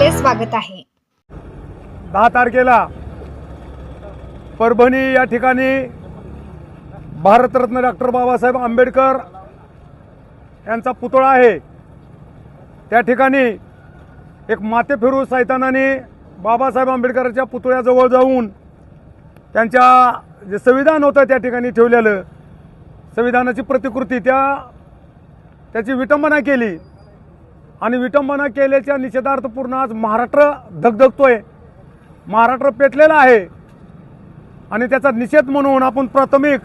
स्वागत आहे. दहा तारखेला परभणी या ठिकाणी भारतरत्न डॉक्टर बाबासाहेब आंबेडकर यांचा पुतळा आहे. त्या ठिकाणी एक माते फिरू सैतानाने बाबासाहेब आंबेडकरांच्या पुतळ्याजवळ जाऊन त्यांच्या जे संविधान होतं त्या ठिकाणी ठेवलेलं संविधानाची प्रतिकृती त्या त्याची विटंबना केली. आणि विटंबना केल्याच्या निषेधार्थ पूर्ण आज महाराष्ट्र धगधगतोय. महाराष्ट्र पेटलेला आहे. आणि त्याचा निषेध म्हणून आपण प्राथमिक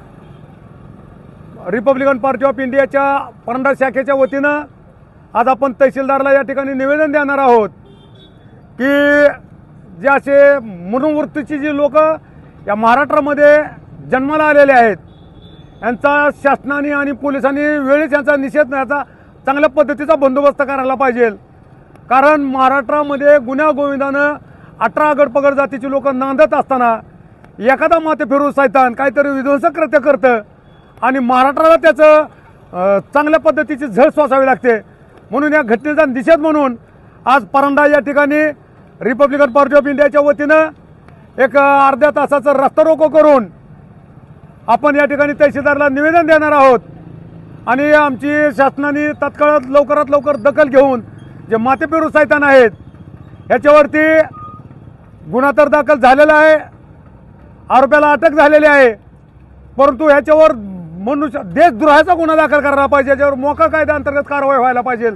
रिपब्लिकन पार्टी ऑफ इंडियाच्या परंडा शाखेच्या वतीनं आज आपण तहसीलदारला या ठिकाणी निवेदन देणार आहोत की जे असे मनोवृत्तीची जी लोक या महाराष्ट्रामध्ये जन्माला आलेले आहेत यांचा शासनाने आणि पोलिसांनी वेळीच यांचा निषेध याचा चांगल्या पद्धतीचा बंदोबस्त करायला पाहिजे. कारण महाराष्ट्रामध्ये गुन्ह्या गोविंदानं अठरा गडपगड जातीची लोक नांदत असताना एखादा माते फिरू सैतान काहीतरी विध्वंसक कृत्य करतं आणि महाराष्ट्राला त्याचं चांगल्या पद्धतीची झळ सोसावी लागते. म्हणून या घटनेचा निषेध म्हणून आज परंडा या ठिकाणी रिपब्लिकन पार्टी ऑफ इंडियाच्या वतीनं एक अर्ध्या तासाचं रस्ता रोको करून आपण या ठिकाणी तहसीलदारला निवेदन देणार आहोत. आणि आमची शासनाने तत्काळात लवकरात लवकर दखल घेऊन जे मातेपेरू सैतान आहेत ह्याच्यावरती गुन्हा तर दाखल झालेला आहे आरोप्याला अटक झालेली आहे परंतु ह्याच्यावर मनुष्य देशद्रोहाचा गुन्हा दाखल करायला पाहिजे याच्यावर मोका कायद्याअंतर्गत कारवाई व्हायला पाहिजे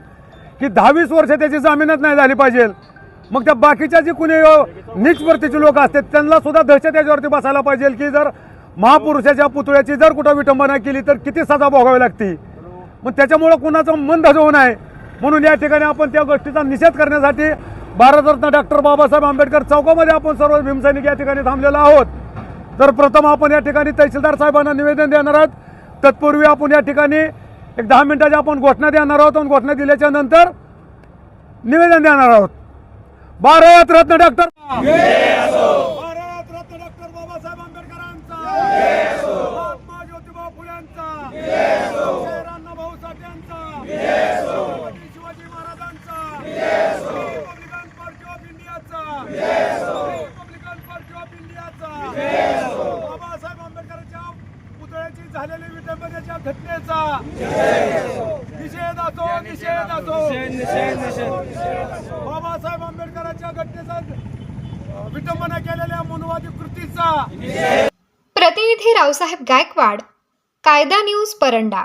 की दहावीस वर्ष त्याची जामीनच नाही झाली पाहिजे मग त्या बाकीच्या जी कुणी निचवर्तीचे लोक असतात त्यांना सुद्धा दहशत याच्यावरती बसायला पाहिजे की जर महापुरुषाच्या पुतळ्याची जर कुठं विटंबना केली तर किती सजा भोगावी लागते? मग त्याच्यामुळं कुणाचं मन धजवू नये. म्हणून या ठिकाणी आपण त्या गोष्टीचा निषेध करण्यासाठी भारतरत्न डॉक्टर बाबासाहेब आंबेडकर चौकामध्ये आपण सर्व भीमसैनिक या ठिकाणी थांबलेलो आहोत. तर प्रथम आपण या ठिकाणी तहसीलदार साहेबांना निवेदन देणार आहोत. तत्पूर्वी आपण या ठिकाणी एक दहा मिनिटाची आपण घोषणा देणार आहोत. आणि घोषणा दिल्याच्या नंतर निवेदन देणार आहोत. भारतरत्न डॉक्टर भारत रत्न डॉक्टर बाबासाहेब आंबेडकरांचा महात्मा ज्योतिबा फुल्यांचा शहरांना भाऊ साठ्यांचा छत्रपती शिवाजी महाराजांचा रिपब्लिकन पार्टी ऑफ इंडियाचा रिपब्लिकन पार्टी ऑफ इंडियाचा बाबासाहेब आंबेडकरांच्या पुतळ्याची झालेली विटंबनेच्या घटनेचा. निषेध असो निषेध असो. बाबासाहेब आंबेडकरांच्या घटनेचा विटंबना केलेल्या मनुवादी कृतीचा. प्रतिनिधी रावसाहेब गायकवाड कायदा न्यूज परंडा.